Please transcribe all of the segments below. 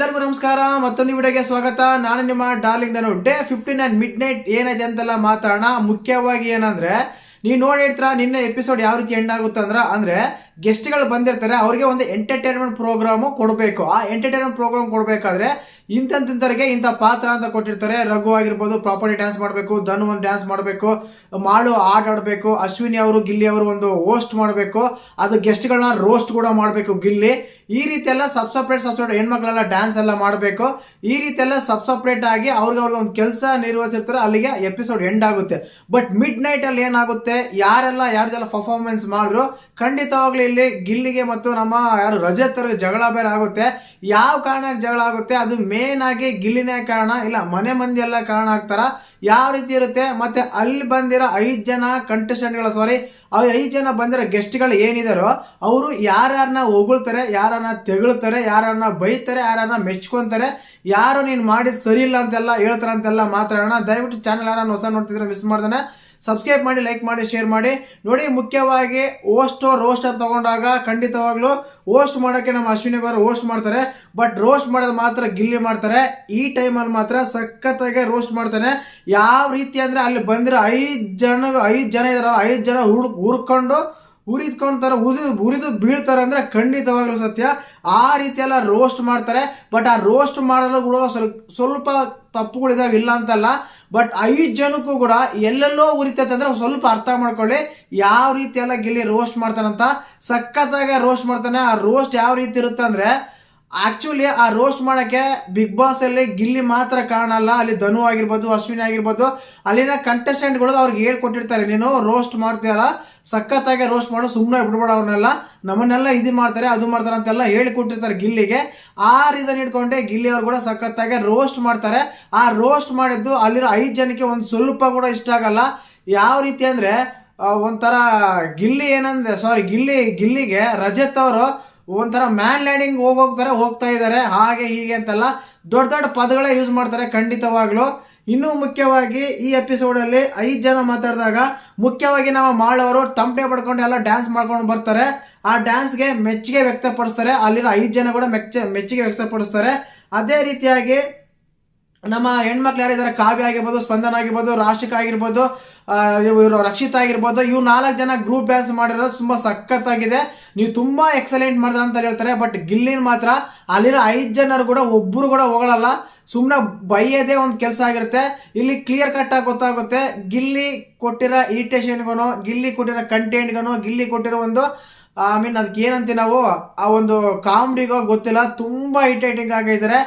ಎಲ್ಲರಿಗೂ ನಮಸ್ಕಾರ, ಮತ್ತೊಂದು ವಿಡಿಯೋಗೆ ಸ್ವಾಗತ. ನಾನು ನಿಮ್ಮ darling Dhanu day fifteen nine midnight ಏನಿದೆ ಅಂತೆಲ್ಲ ಮಾತಾಡೋಣ. ಮುಖ್ಯವಾಗಿ ಏನಂದ್ರೆ, ನೀವು ನೋಡಿರ್ತೀರ ನಿನ್ನೆ ಎಪಿಸೋಡ್ ಯಾವ ರೀತಿ ಎಂಡ್ ಆಗುತ್ತೆ ಅಂದ್ರೆ ಅಂದ್ರೆ ಗೆಸ್ಟ್ಗಳು ಬಂದಿರ್ತಾರೆ, ಅವ್ರಿಗೆ ಒಂದು ಎಂಟರ್ಟೈನ್ಮೆಂಟ್ ಪ್ರೋಗ್ರಾಮು ಕೊಡಬೇಕು. ಆ ಎಂಟರ್ಟೈನ್ಮೆಂಟ್ ಪ್ರೋಗ್ರಾಮ್ ಕೊಡಬೇಕಾದ್ರೆ ಇಂಥಂಥವ್ರಿಗೆ ಇಂಥ ಪಾತ್ರ ಅಂತ ಕೊಟ್ಟಿರ್ತಾರೆ. ರಘು ಆಗಿರ್ಬೋದು ಪ್ರಾಪರ್ಟಿ ಡ್ಯಾನ್ಸ್ ಮಾಡಬೇಕು, ಧನು ಒಂದು ಡ್ಯಾನ್ಸ್ ಮಾಡಬೇಕು, ಮಾಳು ಆಟ ಆಡಬೇಕು, ಅಶ್ವಿನಿ ಅವರು, ಗಿಲ್ಲಿ ಅವರು ಒಂದು ಹೋಸ್ಟ್ ಮಾಡಬೇಕು. ಅದು ಗೆಸ್ಟ್ಗಳನ್ನ ರೋಸ್ಟ್ ಕೂಡ ಮಾಡಬೇಕು, ಗಿಲ್ಲಿ. ಈ ರೀತಿ ಎಲ್ಲ ಸಬ್ ಸಪ್ರೇಟ್ ಸಬ್ ಸಪ್ರೇಟ್ ಹೆಣ್ಮಕ್ಳೆಲ್ಲ ಡ್ಯಾನ್ಸ್ ಎಲ್ಲ ಮಾಡಬೇಕು. ಈ ರೀತಿ ಎಲ್ಲ ಸಬ್ ಸಪ್ರೇಟ್ ಆಗಿ ಅವ್ರಿಗೆ ಅವ್ರಿಗೆ ಒಂದು ಕೆಲಸ ನಿರ್ವಹಿಸಿರ್ತಾರೆ ಅಲ್ಲಿಗೆ ಎಪಿಸೋಡ್ ಎಂಡ್ ಆಗುತ್ತೆ. ಬಟ್ ಮಿಡ್ ನೈಟ್ ಅಲ್ಲಿ ಏನಾಗುತ್ತೆ? ಯಾರೆಲ್ಲ ಯಾರ್ದೆಲ್ಲ ಪರ್ಫಾರ್ಮೆನ್ಸ್ ಮಾಡಿದ್ರು? ಖಂಡಿತವಾಗ್ಲೂ ಇಲ್ಲಿ ಗಿಲ್ಲಿಗೆ ಮತ್ತು ನಮ್ಮ ಯಾರು ರಜತ್ ಅವ್ರಿಗೆ ಜಗಳ ಬೇರೆ ಆಗುತ್ತೆ. ಯಾವ ಕಾರಣಕ್ಕೆ ಜಗಳ ಆಗುತ್ತೆ? ಅದು ಮೇನ್ ಆಗಿ ಗಿಲ್ಲಿನೇ ಕಾರಣ, ಇಲ್ಲ ಮನೆ ಮಂದಿ ಎಲ್ಲ ಕಾರಣ ಆಗ್ತಾರ? ಯಾವ ರೀತಿ ಇರುತ್ತೆ? ಮತ್ತೆ ಅಲ್ಲಿ ಬಂದಿರೋ ಐದು ಜನ ಕಂಟೆಸ್ಟೆಂಟ್ಗಳ ಸಾರಿ ಆ ಐದು ಜನ ಬಂದಿರೋ ಗೆಸ್ಟ್ಗಳು ಏನಿದಾರೋ, ಅವರು ಯಾರ್ಯಾರನ್ನ ಹೊಗಳ್ತಾರೆ ಯಾರನ್ನ ತೆಗಳ್ತಾರೆ ಯಾರನ್ನ ಬೈತಾರೆ ಯಾರನ್ನ ಮೆಚ್ಕೊಂತಾರೆ, ಯಾರು ನೀನು ಮಾಡಿದ ಸರಿ ಇಲ್ಲ ಅಂತೆಲ್ಲ ಹೇಳ್ತಾರೆ ಅಂತೆಲ್ಲ ಮಾತಾಡೋಣ. ದಯವಿಟ್ಟು ಚಾನಲ್ ಯಾರನ್ನ ಹೊಸ ನೋಡ್ತಿದ್ರೆ ಮಿಸ್ ಮಾಡ್ದಾನೆ. ಸಬ್ಸ್ಕ್ರೈಬ್ ಮಾಡಿ ಲೈಕ್ ಮಾಡಿ ಶೇರ್ ಮಾಡಿ. ನೋಡಿ, ಮುಖ್ಯವಾಗಿ ಓಸ್ಟ್ ರೋಸ್ಟರ್ ತಗೊಂಡಾಗ ಖಂಡಿತವಾಗ್ಲೂ ಓಸ್ಟ್ ಮಾಡೋಕ್ಕೆ ನಮ್ಮ ಅಶ್ವಿನಿ ಅವರು ಓಸ್ಟ್ ಮಾಡ್ತಾರೆ. ಬಟ್ ರೋಸ್ಟ್ ಮಾಡೋದು ಮಾತ್ರ ಗಿಲ್ಲಿ ಮಾಡ್ತಾರೆ. ಈ ಟೈಮಲ್ಲಿ ಮಾತ್ರ ಸಖತ್ತಾಗಿ ರೋಸ್ಟ್ ಮಾಡ್ತಾನೆ. ಯಾವ ರೀತಿ ಅಂದರೆ ಅಲ್ಲಿ ಬಂದಿರೋ ಐದು ಜನ ಐದು ಜನ ಇದಾರಲ್ಲ, ಐದು ಜನ ಹುಡ್, ಹುರ್ಕೊಂಡು ಉರಿದ್ಕೊಂತಾರೆ ಉರಿ ಉರಿದು ಬೀಳ್ತಾರೆ ಅಂದರೆ ಖಂಡಿತವಾಗ್ಲೂ ಸತ್ಯ. ಆ ರೀತಿಯೆಲ್ಲ ರೋಸ್ಟ್ ಮಾಡ್ತಾರೆ. ಬಟ್ ಆ ರೋಸ್ಟ್ ಮಾಡಲು ಕೂಡ ಸ್ವಲ್ಪ ಸ್ವಲ್ಪ ತಪ್ಪುಗಳಿದಾವೆ, ಇಲ್ಲ ಅಂತಲ್ಲ. ಬಟ್ ಐದು ಜನಕ್ಕೂ ಕೂಡ ಎಲ್ಲೆಲ್ಲೋ ಉರಿತೈತೆ ಅಂದ್ರೆ ಸ್ವಲ್ಪ ಅರ್ಥ ಮಾಡ್ಕೊಳ್ಳಿ. ಯಾವ ರೀತಿ ಎಲ್ಲ ಗಿಲ್ಲಿ ರೋಸ್ಟ್ ಮಾಡ್ತಾನಂತ? ಸಖತ್ತಾಗ ರೋಸ್ಟ್ ಮಾಡ್ತಾನೆ. ಆ ರೋಸ್ಟ್ ಯಾವ ರೀತಿ ಇರುತ್ತೆ ಅಂದ್ರೆ ಆಕ್ಚುಲಿ ಆ ರೋಸ್ಟ್ ಮಾಡೋಕ್ಕೆ ಬಿಗ್ ಬಾಸ್ ಅಲ್ಲಿ ಗಿಲ್ಲಿ ಮಾತ್ರ ಕಾಣಲ್ಲ ಅಲ್ಲ. ಧನು ಆಗಿರ್ಬೋದು, ಅಶ್ವಿನಿ ಆಗಿರ್ಬೋದು. ಅಲ್ಲಿನ ಕಂಟೆಸ್ಟೆಂಟ್ಗಳು ಅವ್ರಿಗೆ ಹೇಳ್ಕೊಟ್ಟಿರ್ತಾರೆ, ನೀನು ರೋಸ್ಟ್ ಮಾಡ್ತೀಯಲ್ಲ, ಸಖತ್ತಾಗಿ ರೋಸ್ಟ್ ಮಾಡೋ ಸುಮ್ಮನೆ ಬಿಡ್ಬೇಡ ಅವ್ರನ್ನೆಲ್ಲ. ನಮ್ಮನ್ನೆಲ್ಲ ಇದು ಮಾಡ್ತಾರೆ, ಅದು ಮಾಡ್ತಾರೆ ಅಂತೆಲ್ಲ ಹೇಳಿಕೊಟ್ಟಿರ್ತಾರೆ ಗಿಲ್ಲಿಗೆ. ಆ ರೀಸನ್ ಇಟ್ಕೊಂಡೆ ಗಿಲ್ಲಿ ಅವ್ರು ಕೂಡ ಸಖತ್ತಾಗಿ ರೋಸ್ಟ್ ಮಾಡ್ತಾರೆ. ಆ ರೋಸ್ಟ್ ಮಾಡಿದ್ದು ಅಲ್ಲಿರೋ ಐದು ಜನಕ್ಕೆ ಒಂದು ಸ್ವಲ್ಪ ಕೂಡ ಇಷ್ಟ ಆಗಲ್ಲ. ಯಾವ ರೀತಿ ಅಂದರೆ ಒಂಥರ ಗಿಲ್ಲಿ ಏನಂದ್ರೆ ಸಾರಿ ಗಿಲ್ಲಿ, ಗಿಲ್ಲಿಗೆ ರಜತ್ ಅವರು ಒಂಥರ ಮ್ಯಾನ್ ಲ್ಯಾಂಡಿಂಗ್ ಹೋಗೋಗ್ತಾರೆ ಹೋಗ್ತಾ ಇದ್ದಾರೆ ಹಾಗೆ ಹೀಗೆ ಅಂತೆಲ್ಲ. ದೊಡ್ಡ ದೊಡ್ಡ ಪದಗಳೇ ಯೂಸ್ ಮಾಡ್ತಾರೆ ಖಂಡಿತವಾಗ್ಲೂ. ಇನ್ನೂ ಮುಖ್ಯವಾಗಿ ಈ ಎಪಿಸೋಡಲ್ಲಿ ಐದು ಜನ ಮಾತಾಡಿದಾಗ ಮುಖ್ಯವಾಗಿ ನಾವು ಮಾಳವರು ತಮಟೆ ಪಡ್ಕೊಂಡು ಎಲ್ಲ ಡ್ಯಾನ್ಸ್ ಮಾಡ್ಕೊಂಡು ಬರ್ತಾರೆ. ಆ ಡ್ಯಾನ್ಸ್ಗೆ ಮೆಚ್ಚುಗೆ ವ್ಯಕ್ತಪಡಿಸ್ತಾರೆ. ಅಲ್ಲಿರೋ ಐದು ಜನ ಕೂಡ ಮೆಚ್ಚ ಮೆಚ್ಚುಗೆ ವ್ಯಕ್ತಪಡಿಸ್ತಾರೆ. ಅದೇ ರೀತಿಯಾಗಿ ನಮ್ಮ ಹೆಣ್ಮಕ್ಳು ಯಾರಿದ್ದಾರೆ, ಕಾವ್ಯ ಆಗಿರ್ಬೋದು, ಸ್ಪಂದನ ಆಗಿರ್ಬೋದು, ರಾಶಿಕ ಆಗಿರ್ಬೋದು ಇವರು ರಕ್ಷಿತ ಆಗಿರ್ಬೋದು ಇವು ನಾಲ್ಕು ಜನ ಗ್ರೂಪ್ ಡ್ಯಾನ್ಸ್ ಮಾಡಿರೋದು ತುಂಬಾ ಸಖತ್ತಾಗಿದೆ. ನೀವು ತುಂಬಾ ಎಕ್ಸಲೆಂಟ್ ಮಾಡಿದ್ರ ಅಂತ ಹೇಳ್ತಾರೆ ಬಟ್ ಗಿಲ್ಲಿನ ಮಾತ್ರ ಅಲ್ಲಿರೋ ಐದು ಜನರು ಕೂಡ ಒಬ್ಬರು ಕೂಡ ಹೋಗಳಲ್ಲ ಸುಮ್ಮನೆ ಬೈಯೋದೇ ಒಂದು ಕೆಲಸ ಆಗಿರುತ್ತೆ. ಇಲ್ಲಿ ಕ್ಲಿಯರ್ ಕಟ್ ಆಗಿ ಗೊತ್ತಾಗುತ್ತೆ. ಗಿಲ್ಲಿ ಕೊಟ್ಟಿರೋ ಇರಿಟೇಷನ್ಗೂ ಗಿಲ್ಲಿ ಕೊಟ್ಟಿರೋ ಕಂಟೆಂಟ್ಗೂ ಗಿಲ್ಲಿ ಕೊಟ್ಟಿರೋ ಒಂದು ಐ ಮೀನ್ ಅದಕ್ಕೆ ಏನಂತೀವಿ ನಾವು ಆ ಒಂದು ಕಾಮಿಡಿಗೋ ಗೊತ್ತಿಲ್ಲ, ತುಂಬಾ ಇರಿಟೇಟಿಂಗ್ ಆಗಿದ್ದಾರೆ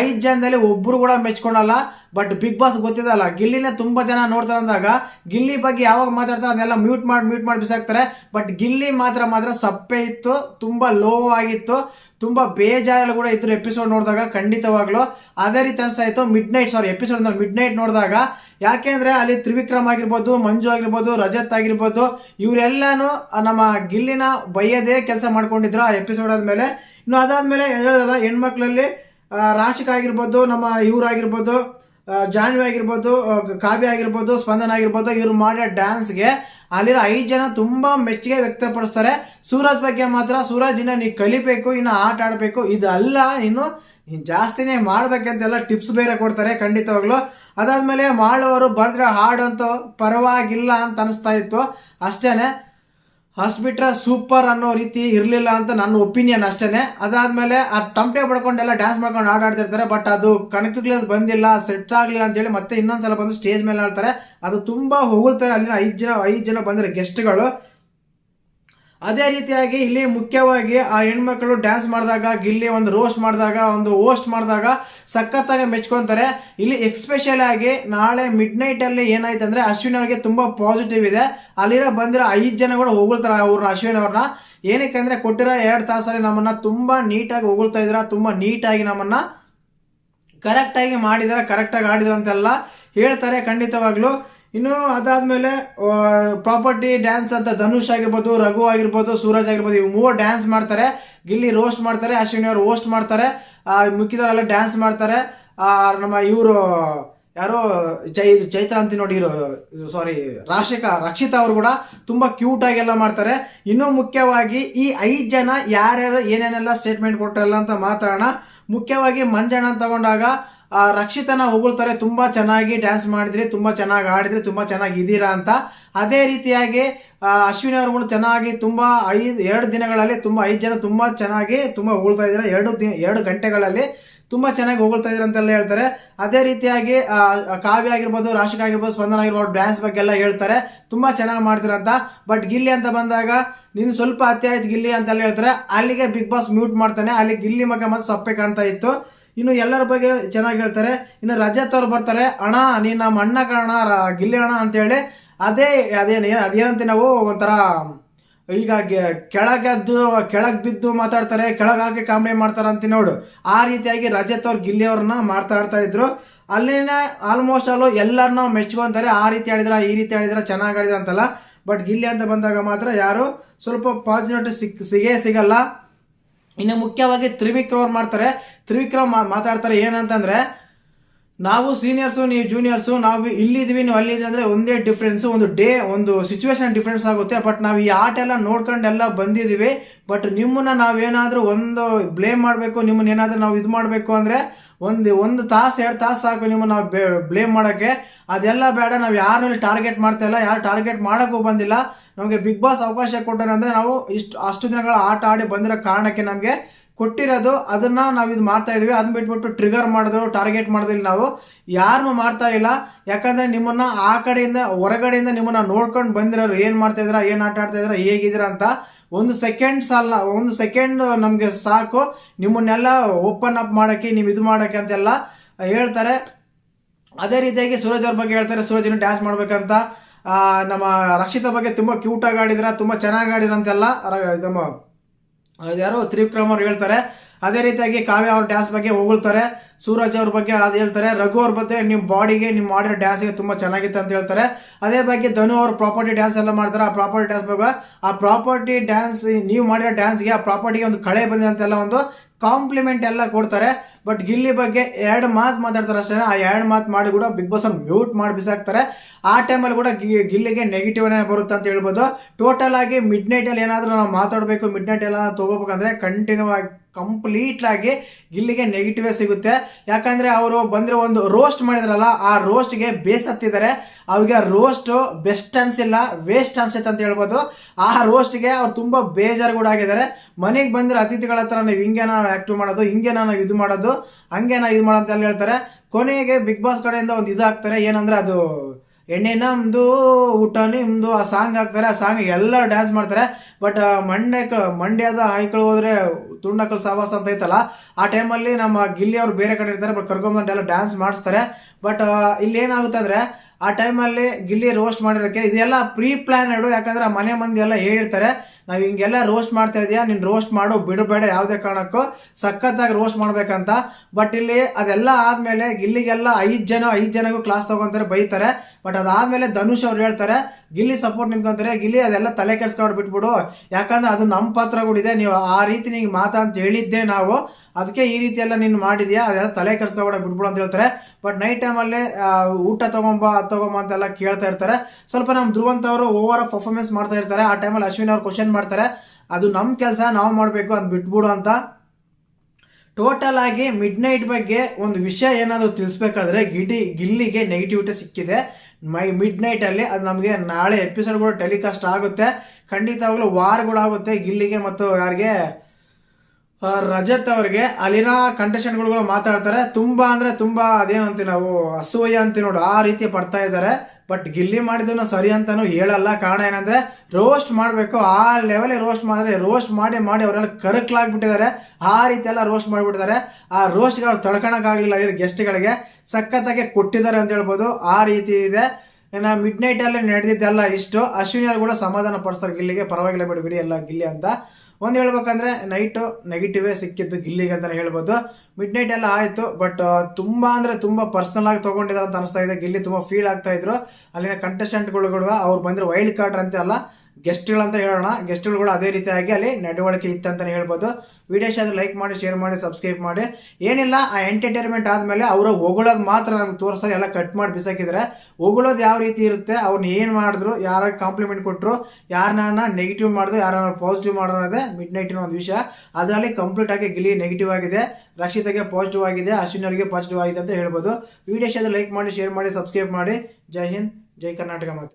ಐದು ಜನದಲ್ಲಿ ಒಬ್ಬರು ಕೂಡ ಮೆಚ್ಕೊಳಲ್ಲ ಬಟ್ ಬಿಗ್ ಬಾಸ್ ಗೊತ್ತಿದಲ್ಲ. ಗಿಲ್ಲಿನ ತುಂಬಾ ಜನ ನೋಡ್ತಾರೆ ಅಂದಾಗ, ಗಿಲ್ಲಿ ಬಗ್ಗೆ ಯಾವಾಗ ಮಾತಾಡ್ತಾರೆ ಅದನ್ನೆಲ್ಲ ಮ್ಯೂಟ್ ಮಾಡಿ ಮ್ಯೂಟ್ ಮಾಡಿ ಬಿಸಾಕ್ತಾರೆ. ಬಟ್ ಗಿಲ್ಲಿ ಮಾತ್ರ ಮಾತ್ರ ಸಪ್ಪೆ ಇತ್ತು, ತುಂಬಾ ಲೋ ಆಗಿತ್ತು, ತುಂಬಾ ಬೇಜಾರಲ್ಲಿ ಕೂಡ ಇದ್ರು ಎಪಿಸೋಡ್ ನೋಡಿದಾಗ ಖಂಡಿತವಾಗ್ಲು. ಅದೇ ರೀತಿ ಅನ್ಸಾಯ್ತು midnight sorry episode midnight ನೋಡಿದಾಗ ಯಾಕೆಂದ್ರೆ ಅಲ್ಲಿ ತ್ರಿವಿಕ್ರಮ್ ಆಗಿರ್ಬೋದು, ಮಂಜು ಆಗಿರ್ಬೋದು, ರಜತ್ ಆಗಿರ್ಬೋದು, ಇವರೆಲ್ಲಾನು ನಮ್ಮ ಗಿಲ್ಲಿನ ಬಯ್ಯದೇ ಕೆಲಸ ಮಾಡ್ಕೊಂಡಿದ್ರು ಆ ಎಪಿಸೋಡ್ ಆದ್ಮೇಲೆ. ಇನ್ನು ಅದಾದ್ಮೇಲೆ ಹೇಳೋದಲ್ಲ, ಹೆಣ್ಮಕ್ಳಲ್ಲಿ ರಾಶಿಕ ಆಗಿರ್ಬೋದು, ನಮ್ಮ ಇವ್ರ ಆಗಿರ್ಬೋದು ಜಾನ್ವಿ ಆಗಿರ್ಬೋದು ಕಾವ್ಯ ಆಗಿರ್ಬೋದು, ಸ್ಪಂದನ ಆಗಿರ್ಬೋದು, ಇವ್ರು ಮಾಡೋ ಡ್ಯಾನ್ಸ್ಗೆ ಅಲ್ಲಿರೋ ಐದು ಜನ ತುಂಬ ಮೆಚ್ಚುಗೆ ವ್ಯಕ್ತಪಡಿಸ್ತಾರೆ. ಸೂರಜ್ ಬಗ್ಗೆ ಮಾತ್ರ, ಸೂರಜ್ ಇನ್ನ ನೀ ಕಲಿಬೇಕು, ಇನ್ನು ಆಟ ಆಡಬೇಕು, ಇದಲ್ಲ ಇನ್ನು ನೀನು ಜಾಸ್ತಿನೇ ಮಾಡಬೇಕಂತೆಲ್ಲ ಟಿಪ್ಸ್ ಬೇರೆ ಕೊಡ್ತಾರೆ ಖಂಡಿತವಾಗ್ಲು. ಅದಾದ್ಮೇಲೆ ಮಾಡೋರು ಬರೆದ್ರೆ ಹಾಡು ಅಂತೂ ಪರವಾಗಿಲ್ಲ ಅಂತ ಅನಿಸ್ತಾ ಇತ್ತು. ಅಷ್ಟೇನೆ ಅಷ್ಟು ಬಿಟ್ಟರೆ ಸೂಪರ್ ಅನ್ನೋ ರೀತಿ ಇರಲಿಲ್ಲ ಅಂತ ನನ್ನ ಒಪಿನಿಯನ್ ಅಷ್ಟೇ ಅದಾದಮೇಲೆ ಆ ತಂಪೆ ಪಡ್ಕೊಂಡೆಲ್ಲ ಡ್ಯಾನ್ಸ್ ಮಾಡ್ಕೊಂಡು ಹಾಡು ಆಡ್ತಿರ್ತಾರೆ ಬಟ್ ಅದು ಕನಕ ಗ್ಲಾಸ್ ಬಂದಿಲ್ಲ ಸೆಟ್ ಆಗಲಿಲ್ಲ ಅಂತೇಳಿ ಮತ್ತೆ ಇನ್ನೊಂದು ಸಲ ಬಂದು ಸ್ಟೇಜ್ ಮೇಲೆ ಆಡ್ತಾರೆ. ಅದು ತುಂಬ ಹೋಗುತ್ತಾರೆ ಅಲ್ಲಿನ ಐದು ಜನ ಐದು ಜನ ಬಂದರೆ ಗೆಸ್ಟ್ಗಳು ಅದೇ ರೀತಿಯಾಗಿ ಇಲ್ಲಿ ಮುಖ್ಯವಾಗಿ ಆ ಹೆಣ್ಮಕ್ಳು ಡ್ಯಾನ್ಸ್ ಮಾಡಿದಾಗ, ಗಿಲ್ಲಿ ಒಂದು ರೋಸ್ಟ್ ಮಾಡಿದಾಗ, ಒಂದು ಹೋಸ್ಟ್ ಮಾಡಿದಾಗ ಸಖತ್ತಾಗಿ ಮೆಚ್ಕೊತಾರೆ. ಇಲ್ಲಿ ಎಕ್ಸ್ಪೆಷಲ್ ಆಗಿ ನಾಳೆ ಮಿಡ್ ಅಲ್ಲಿ ಏನಾಯ್ತು ಅಂದ್ರೆ ಅಶ್ವಿನ್ ಅವ್ರಿಗೆ ತುಂಬಾ ಪಾಸಿಟಿವ್ ಇದೆ. ಅಲ್ಲಿರೋ ಬಂದಿರೋ ಐದು ಜನ ಕೂಡ ಹೊಗಳ್ತಾರೆ ಅವ್ರನ್ನ ಅಶ್ವಿನ್ ಅವ್ರನ್ನ. ಏನಕ್ಕೆ ಅಂದ್ರೆ ಕೊಟ್ಟಿರೋ ಎರಡು ತಾಸಲ್ಲಿ ನಮ್ಮನ್ನ ತುಂಬಾ ನೀಟಾಗಿ ಹೊಗಳ್ತಾ ಇದ್ರ ತುಂಬಾ ನೀಟಾಗಿ ನಮ್ಮನ್ನ ಕರೆಕ್ಟಾಗಿ ಮಾಡಿದಾರೆ ಕರೆಕ್ಟಾಗಿ ಆಡಿದ್ರು ಅಂತೆಲ್ಲ ಹೇಳ್ತಾರೆ ಖಂಡಿತವಾಗ್ಲು. ಇನ್ನು ಅದಾದ್ಮೇಲೆ ಪ್ರಾಪರ್ಟಿ ಡ್ಯಾನ್ಸ್ ಅಂತ ಧನುಷ್ ಆಗಿರ್ಬೋದು, ರಘು ಆಗಿರ್ಬೋದು, ಸೂರಜ್ ಆಗಿರ್ಬೋದು, ಇವು ಮೂವರು ಡ್ಯಾನ್ಸ್ ಮಾಡ್ತಾರೆ. ಗಿಲ್ಲಿ ರೋಸ್ಟ್ ಮಾಡ್ತಾರೆ, ಅಶ್ವಿನಿ ಅವರು ಹೋಸ್ಟ್ ಮಾಡ್ತಾರೆ. ಮಿಕ್ಕಿದವರೆಲ್ಲ ಡ್ಯಾನ್ಸ್ ಮಾಡ್ತಾರೆ. ನಮ್ಮ ಇವರು, ಯಾರೋ, ಚೈ, ಚೈತ್ರ ಅಂತ ನೋಡಿ ಸಾರಿ ರಾಶಿಕಾ, ರಕ್ಷಿತ ಅವರು ಕೂಡ ತುಂಬ ಕ್ಯೂಟ್ ಆಗೆಲ್ಲ ಮಾಡ್ತಾರೆ. ಇನ್ನೂ ಮುಖ್ಯವಾಗಿ ಈ ಐದು ಜನ ಯಾರ್ಯಾರು ಏನೇನೆಲ್ಲ ಸ್ಟೇಟ್ಮೆಂಟ್ ಕೊಟ್ಟರಲ್ಲ ಅಂತ ಮಾತಾಡೋಣ. ಮುಖ್ಯವಾಗಿ ಮಂಜಣ್ಣ ತಗೊಂಡಾಗ ರಕ್ಷಿತನ ಹೊಗಳ್ತಾರೆ, ತುಂಬ ಚೆನ್ನಾಗಿ ಡ್ಯಾನ್ಸ್ ಮಾಡಿದ್ರಿ, ತುಂಬ ಚೆನ್ನಾಗಿ ಆಡಿದ್ರಿ, ತುಂಬ ಚೆನ್ನಾಗಿ ಇದ್ದೀರಾ ಅಂತ. ಅದೇ ರೀತಿಯಾಗಿ ಅಶ್ವಿನಿ ಅವರು ಚೆನ್ನಾಗಿ ತುಂಬ ಐದು, ಎರಡು ದಿನಗಳಲ್ಲಿ ತುಂಬ ಐದು ಜನ ತುಂಬ ಚೆನ್ನಾಗಿ ತುಂಬ ಹೊಗಳ್ತಾ ಇದ್ದಾರೆ ಎರಡು ದಿನ ಎರಡು ಗಂಟೆಗಳಲ್ಲಿ ತುಂಬ ಚೆನ್ನಾಗಿ ಹೊಗಳ್ತಾ ಇದ್ದಾರೆ ಅಂತೆಲ್ಲ ಹೇಳ್ತಾರೆ. ಅದೇ ರೀತಿಯಾಗಿ ಕಾವ್ಯ ಆಗಿರ್ಬೋದು, ರಾಶಿಕ ಆಗಿರ್ಬೋದು, ಸ್ಪಂದನ ಆಗಿರ್ಬೋದು ಡ್ಯಾನ್ಸ್ ಬಗ್ಗೆ ಎಲ್ಲ ಹೇಳ್ತಾರೆ. ತುಂಬ ಚೆನ್ನಾಗಿ ಮಾಡ್ತೀರಂತ ಬಟ್ ಗಿಲ್ಲಿ ಅಂತ ಬಂದಾಗ, ನೀನು ಸ್ವಲ್ಪ ಅತ್ಯ ಗಿಲ್ಲಿ ಅಂತೆಲ್ಲ ಹೇಳ್ತಾರೆ. ಅಲ್ಲಿಗೆ ಬಿಗ್ ಬಾಸ್ ಮ್ಯೂಟ್ ಮಾಡ್ತಾನೆ. ಅಲ್ಲಿ ಗಿಲ್ಲಿ ಮಗ ಮತ್ತು ಸಪ್ಪೆ ಕಾಣ್ತಾ ಇತ್ತು. ಇನ್ನು ಎಲ್ಲರ ಬಗ್ಗೆ ಚೆನ್ನಾಗಿ ಹೇಳ್ತಾರೆ. ಇನ್ನು ರಜತ್ ಅವ್ರು ಬರ್ತಾರೆ. ಅಣ್ಣ, ನೀನು ನಮ್ಮ ಅಣ್ಣ ಕಣ ಗಿಲ್ಲಿ ಅಣ್ಣ ಅಂತೇಳಿ ಅದೇ, ಅದೇನು ಅದೇನಂತೆ ನಾವು ಒಂಥರ ಈಗ ಕೆಳಗದ್ದು, ಕೆಳಗೆ ಬಿದ್ದು ಮಾತಾಡ್ತಾರೆ ಕೆಳಗಾಗಿ ಕಾಮಿಡಿ ಮಾಡ್ತಾರೆ ಅಂತ ನೋಡು. ಆ ರೀತಿಯಾಗಿ ರಜತ್ ಅವ್ರು, ಗಿಲ್ಲಿ ಅವ್ರನ್ನ ಮಾತಾಡ್ತಾ ಇದ್ರು. ಅಲ್ಲಿನ ಆಲ್ಮೋಸ್ಟ್ ಅಲ್ಲೂ ಎಲ್ಲರನ್ನ ಮೆಚ್ಕೊಂತಾರೆ. ಆ ರೀತಿ ಆಡಿದ್ರ, ಈ ರೀತಿ ಆಡಿದ್ರ, ಚೆನ್ನಾಗಿ ಆಡಿದ್ರ ಅಂತಲ್ಲ. ಬಟ್ ಗಿಲ್ಲಿ ಅಂತ ಬಂದಾಗ ಮಾತ್ರ ಯಾರು ಸ್ವಲ್ಪ ಪಾಸಿಟಿವ್ ಸಿಕ್, ಸಿಗೇ ಸಿಗಲ್ಲ. ಇನ್ನು ಮುಖ್ಯವಾಗಿ ತ್ರಿವಿಕ್ರಮ್ ಮಾಡ್ತಾರೆ. ತ್ರಿವಿಕ್ರಮ್ ಮಾತಾಡ್ತಾರೆ ಏನಂತಂದ್ರೆ, ನಾವು ಸೀನಿಯರ್ಸು, ನೀವು ಜೂನಿಯರ್ಸು, ನಾವು ಇಲ್ಲಿದ್ವಿ ನೀವು ಅಲ್ಲಿ ಅಲ್ಲಿದ್ವಿ ಅಂದ್ರೆ ಒಂದೇ ಡಿಫ್ರೆನ್ಸು ಒಂದು ಡೇ, ಒಂದು ಸಿಚುವೇಶನ್ ಡಿಫ್ರೆನ್ಸ್ ಆಗುತ್ತೆ. ಬಟ್ ನಾವು ಈ ಆಟ ಎಲ್ಲ ನೋಡ್ಕೊಂಡೆಲ್ಲ ಬಂದಿದ್ದೀವಿ. ಬಟ್ ನಿಮ್ಮನ್ನ ನಾವೇನಾದರೂ ಒಂದು ಬ್ಲೇಮ್ ಮಾಡಬೇಕು, ನಿಮ್ಮನ್ನ ಏನಾದರೂ ನಾವು ಇದು ಮಾಡಬೇಕು ಅಂದ್ರೆ ಒಂದು ಒಂದು ತಾಸು, ಎರಡು ತಾಸು ಸಾಕು ನಿಮ್ಮ ನಾವು ಬ್ಲೇಮ್ ಮಾಡೋಕ್ಕೆ. ಅದೆಲ್ಲ ಬೇಡ, ನಾವು ಯಾರನ್ನ ಟಾರ್ಗೆಟ್ ಮಾಡ್ತಾ ಇಲ್ಲ, ಯಾರು ಟಾರ್ಗೆಟ್ ಮಾಡೋಕ್ಕೂ ಬಂದಿಲ್ಲ. ನಮಗೆ ಬಿಗ್ ಬಾಸ್ ಅವಕಾಶ ಕೊಟ್ಟರೆ ನಾವು ಇಷ್ಟು, ಅಷ್ಟು ದಿನಗಳ ಆಟ ಆಡಿ ಬಂದಿರೋ ಕಾರಣಕ್ಕೆ ನಮಗೆ ಕೊಟ್ಟಿರೋದು. ಅದನ್ನ ನಾವು ಇದು ಮಾಡ್ತಾ ಇದೀವಿ. ಅದನ್ನ ಬಿಟ್ಬಿಟ್ಟು ಟ್ರಿಗರ್ ಮಾಡಿದ್ರು ಟಾರ್ಗೆಟ್ ಮಾಡೋದಿಲ್ಲ ನಾವು. ಯಾರನ್ನೂ ಮಾಡ್ತಾ ಇಲ್ಲ. ಯಾಕಂದ್ರೆ ನಿಮ್ಮನ್ನ ಆ ಕಡೆಯಿಂದ, ಹೊರಗಡೆಯಿಂದ ನಿಮ್ಮನ್ನ ನೋಡ್ಕೊಂಡು ಬಂದಿರೋರು ಏನು ಮಾಡ್ತಾ ಏನು ಆಟ ಆಡ್ತಾ ಇದ್ರ ಹೇಗಿದ್ದೀರಾ ಅಂತ ಒಂದು ಸೆಕೆಂಡ್ ಸಾಲ, ಒಂದು ಸೆಕೆಂಡ್ ನಮಗೆ ಸಾಕು. ನಿಮ್ಮನ್ನೆಲ್ಲ ಓಪನ್ ಅಪ್ ಮಾಡೋಕ್ಕೆ, ನೀವು ಇದು ಮಾಡೋಕ್ಕೆ ಅಂತೆಲ್ಲ ಹೇಳ್ತಾರೆ. ಅದೇ ರೀತಿಯಾಗಿ ಸೂರಜ್ ಅವ್ರ ಬಗ್ಗೆ ಹೇಳ್ತಾರೆ. ಸೂರಜ್ ಡ್ಯಾನ್ಸ್ ಮಾಡ್ಬೇಕಂತ. ನಮ್ಮ ರಕ್ಷಿತ ಬಗ್ಗೆ ತುಂಬ ಕ್ಯೂಟಾಗಿ ಆಡಿದ್ರೆ, ತುಂಬಾ ಚೆನ್ನಾಗಿ ಆಡಿದ್ರಂತೆಲ್ಲ ನಮ್ಮ, ಯಾರೋ ತ್ರಿವಿಕ್ರಮ್ ಅವ್ರು ಹೇಳ್ತಾರೆ. ಅದೇ ರೀತಿಯಾಗಿ ಕಾವ್ಯ ಅವ್ರ ಡ್ಯಾನ್ಸ್ ಬಗ್ಗೆ ಹೊಗಳ್ತಾರೆ. ಸೂರಜ್ ಅವ್ರ ಬಗ್ಗೆ ಅದು ಹೇಳ್ತಾರೆ. ರಘು ಅವ್ರ ಬಗ್ಗೆ ನಿಮ್ಮ ಬಾಡಿಗೆ ನಿಮ್ಮ ಮಾಡಿರೋ ಡ್ಯಾನ್ಸ್ಗೆ ತುಂಬ ಚೆನ್ನಾಗಿತ್ತು ಅಂತ ಹೇಳ್ತಾರೆ. ಅದೇ ಬಗ್ಗೆ ಧನು ಅವ್ರ ಪ್ರಾಪರ್ಟಿ ಡ್ಯಾನ್ಸ್ ಎಲ್ಲ ಮಾಡ್ತಾರೆ. ಆ ಪ್ರಾಪರ್ಟಿ ಡ್ಯಾನ್ಸ್ ಬಗ್ಗೆ ಆ ಪ್ರಾಪರ್ಟಿ ಡ್ಯಾನ್ಸ್ ನೀವು ಮಾಡಿರೋ ಡ್ಯಾನ್ಸ್ಗೆ ಆ ಪ್ರಾಪರ್ಟಿಗೆ ಒಂದು ಕಳೆ ಬಂದಿದೆ ಅಂತೆಲ್ಲ ಒಂದು ಕಾಂಪ್ಲಿಮೆಂಟ್ ಎಲ್ಲ ಕೊಡ್ತಾರೆ. ಬಟ್ ಗಿಲ್ಲಿ ಬಗ್ಗೆ ಎರಡು ಮಾತು ಮಾತಾಡ್ತಾರೆ ಅಷ್ಟೇ. ಆ ಎರಡು ಮಾತು ಮಾಡಿ ಕೂಡ ಬಿಗ್ ಬಾಸ್ ಅನ್ನು ಮ್ಯೂಟ್ ಮಾಡಿ ಬಿಸಾಕ್ತಾರೆ. ಆ ಟೈಮಲ್ಲಿ ಕೂಡ ಗಿಲ್ಲಿಗೆ ನೆಗೆಟಿವ್ ಬರುತ್ತೆ ಅಂತ ಹೇಳ್ಬೋದು. ಟೋಟಲ್ ಆಗಿ ಮಿಡ್ ನೈಟಲ್ಲಿ ಏನಾದರೂ ನಾವು ಮಾತಾಡಬೇಕು ಮಿಡ್ ನೈಟ್ ಎಲ್ಲ ತೊಗೋಬೇಕಂದ್ರೆ ಕಂಟಿನ್ಯೂ ಆಗಿ ಕಂಪ್ಲೀಟ್ ಆಗಿ ಗಿಲ್ಲಿಗೆ ನೆಗೆಟಿವೇ ಸಿಗುತ್ತೆ. ಯಾಕಂದರೆ ಅವರು ಬಂದರೆ ಒಂದು ರೋಸ್ಟ್ ಮಾಡಿದ್ರಲ್ಲ, ಆ ರೋಸ್ಟ್ಗೆ ಬೇಸ್ ಹತ್ತಿದ್ದಾರೆ. ಅವ್ರಿಗೆ ರೋಸ್ಟು ಬೆಸ್ಟ್ ಅನ್ಸಿಲ್ಲ ವೇಸ್ಟ್ ಅನ್ಸುತ್ತೆ ಅಂತ ಹೇಳ್ಬೋದು. ಆ ರೋಸ್ಟ್ಗೆ ಅವ್ರು ತುಂಬ ಬೇಜಾರು ಕೂಡ ಆಗಿದ್ದಾರೆ. ಮನೆಗೆ ಬಂದರೆ ಅತಿಥಿಗಳ ಹತ್ರ ನೀವು ಹಿಂಗೆ ನಾವು ಆ್ಯಕ್ಟಿವ್ ಮಾಡೋದು, ಹಿಂಗೆ ನಾವು ಇದು ಮಾಡೋದು, ಹಂಗೆ ನಾವು ಇದು ಮಾಡೋದು ಅಂತ ಹೇಳ್ತಾರೆ. ಕೊನೆಗೆ ಬಿಗ್ ಬಾಸ್ ಕಡೆಯಿಂದ ಒಂದು ಇದು ಹಾಕ್ತಾರೆ. ಏನಂದರೆ ಅದು ಎಣ್ಣೆ ನಮ್ದು, ಊಟ ನಿಮ್ದು, ಆ ಸಾಂಗ್ ಹಾಕ್ತಾರೆ, ಆ ಸಾಂಗ್ ಎಲ್ಲ ಡ್ಯಾನ್ಸ್ ಮಾಡ್ತಾರೆ. ಬಟ್ ಮಂಡ್ಯ ಮಂಡ್ಯದ ಹೈಕಳು ಹೋದ್ರೆ ತುಂಡಕಲ್ ಸಾವಾಸ ಅಂತ ಐತಲ್ಲ, ಆ ಟೈಮಲ್ಲಿ ನಮ್ಮ ಗಿಲ್ಲಿ ಅವ್ರು ಬೇರೆ ಕಡೆ ಇರ್ತಾರೆ ಬಟ್ ಕರ್ಕೊಂಬಂದು ಎಲ್ಲ ಡ್ಯಾನ್ಸ್ ಮಾಡಿಸ್ತಾರೆ. ಬಟ್ ಇಲ್ಲಿ ಏನಾಗುತ್ತೆ ಅಂದ್ರೆ ಆ ಟೈಮಲ್ಲಿ ಗಿಲ್ಲಿ ರೋಸ್ಟ್ ಮಾಡಿರೋಕ್ಕೆ, ಇದೆಲ್ಲ ಪ್ರೀ ಪ್ಲಾನ್ ಯಾಕಂದ್ರೆ ಮನೆ ಮಂದಿ ಎಲ್ಲ ಹೇಳಿರ್ತಾರೆ. ನಾವು ಹಿಂಗೆಲ್ಲ ರೋಸ್ಟ್ ಮಾಡ್ತಾ ಇದೆಯಾ? ನೀನು ರೋಸ್ಟ್ ಮಾಡು, ಬಿಡಬೇಡ ಯಾವುದೇ ಕಾರಣಕ್ಕೂ. ಸಖತ್ತಾಗಿ ರೋಸ್ಟ್ ಮಾಡಬೇಕಂತ. ಬಟ್ ಇಲ್ಲಿ ಅದೆಲ್ಲ ಆದಮೇಲೆ ಗಿಲ್ಲಿಗೆಲ್ಲ ಐದು ಜನ, ಐದು ಜನಗೂ ಕ್ಲಾಸ್ ತಗೊಂತಾರೆ, ಬೈತಾರೆ. ಬಟ್ ಅದಾದಮೇಲೆ ಧನುಷ್ ಅವ್ರು ಹೇಳ್ತಾರೆ, ಗಿಲ್ಲಿ ಸಪೋರ್ಟ್ ನಿಂತ್ಕೊಂತಾರೆ, ಗಿಲ್ಲಿ ಅದೆಲ್ಲ ತಲೆ ಕೆಡಿಸ್ಕೊಂಡು ಬಿಟ್ಬಿಡು. ಯಾಕಂದ್ರೆ ಅದು ನಮ್ಮ ಪಾತ್ರಗಳಿದೆ ನೀವು ಆ ರೀತಿ ನಿಂಗೆ ಮಾತಾ ಅಂತ ಹೇಳಿದ್ದೆ ನಾವು. ಅದಕ್ಕೆ ಈ ರೀತಿ ಎಲ್ಲ ನೀನು ಮಾಡಿದ್ಯಾ? ಅದೆಲ್ಲ ತಲೆ ಕೆಡಿಸ್ಕೊಬೇಡ ಬಿಟ್ಬಿಡು ಅಂತ ಹೇಳ್ತಾರೆ. ಬಟ್ ನೈಟ್ ಟೈಮಲ್ಲಿ ಊಟ ತೊಗೊಂಬ, ಅದು ತಗೊಂಬ ಅಂತೆಲ್ಲ ಕೇಳ್ತಾ ಇರ್ತಾರೆ. ಸ್ವಲ್ಪ ನಮ್ಮ ಧ್ರುವಂತ ಅವರು ಓವರ್ ಪರ್ಫಾರ್ಮೆನ್ಸ್ ಮಾಡ್ತಾ ಇರ್ತಾರೆ. ಆ ಟೈಮಲ್ಲಿ ಅಶ್ವಿನ್ ಅವ್ರು ಕ್ವಶನ್ ಮಾಡ್ತಾರೆ. ಅದು ನಮ್ಮ ಕೆಲಸ, ನಾವು ಮಾಡಬೇಕು, ಅದು ಬಿಟ್ಬಿಡು ಅಂತ. ಟೋಟಲ್ ಆಗಿ ಮಿಡ್ ನೈಟ್ ಬಗ್ಗೆ ಒಂದು ವಿಷಯ ಏನಾದರೂ ತಿಳಿಸ್ಬೇಕಾದ್ರೆ ಗಿಡಿ, ಗಿಲ್ಲಿಗೆ ನೆಗೆಟಿವಿಟಿ ಸಿಕ್ಕಿದೆ. ಮೈ ಮಿಡ್ ನೈಟಲ್ಲಿ ಅದು ನಮಗೆ ನಾಳೆ ಎಪಿಸೋಡ್ ಕೂಡ ಟೆಲಿಕಾಸ್ಟ್ ಆಗುತ್ತೆ. ಖಂಡಿತವಾಗ್ಲೂ ಆಗುತ್ತೆ ಗಿಲ್ಲಿಗೆ ಮತ್ತು ಯಾರಿಗೆ ರಜತ್ ಅವ್ರಿಗೆ ಅಲ್ಲಿನ ಕಂಟೆಸ್ಟೆಂಟ್ಗಳು ಮಾತಾಡ್ತಾರೆ. ತುಂಬಾ ಅಂದ್ರೆ ತುಂಬಾ ಅದೇನು ಅಂತೀವಿ ನಾವು ಅಸೂಯ ಅಂತೀವಿ ನೋಡು, ಆ ರೀತಿ ಪಡ್ತಾ ಇದ್ದಾರೆ. ಬಟ್ ಗಿಲ್ಲಿ ಮಾಡಿದ್ದನ್ನ ಸರಿ ಅಂತಾನು ಹೇಳಲ್ಲ. ಕಾರಣ ಏನಂದ್ರೆ ರೋಸ್ಟ್ ಮಾಡಬೇಕು. ಆ ಲೆವೆಲ್ ರೋಸ್ಟ್ ಮಾಡಿದ್ರೆ ರೋಸ್ಟ್ ಮಾಡಿ ಮಾಡಿ ಅವರೆಲ್ಲ ಕರಕ್ಲಾಗ್ಬಿಟ್ಟಿದ್ದಾರೆ. ಆ ರೀತಿ ಎಲ್ಲ ರೋಸ್ಟ್ ಮಾಡಿಬಿಟ್ಟಿದ್ದಾರೆ. ಆ ರೋಸ್ಟ್ಗೆ ಅವ್ರು ತಡ್ಕೊಳಕ್ಕಾಗಲಿಲ್ಲ ಇವ್ರ ಗೆಸ್ಟ್ಗಳಿಗೆ ಸಖತ್ತಾಗಿ ಕೊಟ್ಟಿದ್ದಾರೆ ಅಂತ ಹೇಳ್ಬೋದು. ಆ ರೀತಿ ಇದೆ. ಇನ್ನು ಮಿಡ್ ಅಲ್ಲಿ ನಡೆದಿದ್ದೆಲ್ಲ ಇಷ್ಟು. ಅಶ್ವಿನಿ ಅವ್ರು ಕೂಡ ಸಮಾಧಾನ ಪಡಿಸ್ತಾರೆ. ಗಿಲ್ಲಿಗೆ ಪರವಾಗಿಲ್ಲ ಬಿಡು ಬಿಡಿ ಎಲ್ಲ ಗಿಲ್ಲಿ ಅಂತ. ಒಂದು ಹೇಳ್ಬೇಕಂದ್ರೆ ನೈಟು ನೆಗೆಟಿವೇ ಸಿಕ್ಕಿದ್ದು ಗಿಲ್ಲಿಗೆ ಅಂತಲೇ ಹೇಳ್ಬೋದು. ಮಿಡ್ ನೈಟ್ ಎಲ್ಲ ಆಯಿತು ಬಟ್ ತುಂಬ ಅಂದರೆ ತುಂಬ ಪರ್ಸ್ನಲ್ ಆಗಿ ತೊಗೊಂಡಿದ್ದಾರೆ ಅಂತ ಅನಿಸ್ತಾ ಇದೆ. ಗಿಲ್ಲಿ ತುಂಬ ಫೀಲ್ ಆಗ್ತಾ ಇದ್ರು. ಅಲ್ಲಿನ ಕಂಟೆಸ್ಟೆಂಟ್ಗಳು ಕೂಡ, ಅವ್ರು ಬಂದರೆ ವೈಲ್ಡ್ ಕಾರ್ಡ್ ಅಂತ ಅಲ್ಲ. ಗೆಸ್ಟ್ಗಳಂತ ಹೇಳೋಣ. ಗೆಸ್ಟ್ಗಳು ಕೂಡ ಅದೇ ರೀತಿಯಾಗಿ ಅಲ್ಲಿ ನಡವಳಿಕೆ ಇತ್ತಂತಾನೆ ಹೇಳ್ಬೋದು. ವಿಡಿಯೋ ಆದರೆ ಲೈಕ್ ಮಾಡಿ, ಶೇರ್ ಮಾಡಿ, ಸಬ್ಸ್ಕ್ರೈಬ್ ಮಾಡಿ. ಏನಿಲ್ಲ, ಆ ಎಂಟರ್ಟೈನ್ಮೆಂಟ್ ಆದಮೇಲೆ ಅವರು ಹೊಗಳೋದು ಮಾತ್ರ ನಮ್ಗೆ ತೋರಿಸೋದು ಎಲ್ಲ ಕಟ್ ಮಾಡಿ ಬಿಸಾಕಿದ್ರೆ. ಹೊಗಳೋದು ಯಾವ ರೀತಿ ಇರುತ್ತೆ ಅವ್ರನ್ನ ಏನು ಮಾಡಿದ್ರು ಯಾರು ಕಾಂಪ್ಲಿಮೆಂಟ್ ಕೊಟ್ಟರು ಯಾರನ್ನ ನೆಗೆಟಿವ್ ಮಾಡಿದ್ರು, ಯಾರನ್ನ ಪಾಸಿಟಿವ್ ಮಾಡೋದೇ ಮಿಡ್ ನೈಟಿನ ಒಂದು ವಿಷಯ. ಅದರಲ್ಲಿ ಕಂಪ್ಲೀಟ್ ಆಗಿ ಗಿಲಿ ನೆಗೆಟಿವ್ ಆಗಿದೆ. ರಕ್ಷಿತಗೆ ಪಾಸಿಟಿವ್ ಆಗಿದೆ, ಅಶ್ವಿನ್ ಅವರಿಗೆ ಪಾಸಿಟಿವ್ ಆಗಿದೆ ಅಂತ ಹೇಳ್ಬೋದು. ವಿಡಿಯೋ ಆದರೆ ಲೈಕ್ ಮಾಡಿ, ಶೇರ್ ಮಾಡಿ, ಸಬ್ಸ್ಕ್ರೈಬ್ ಮಾಡಿ. ಜೈ ಹಿಂದ್, ಜೈ ಕರ್ನಾಟಕ ಮಾತು.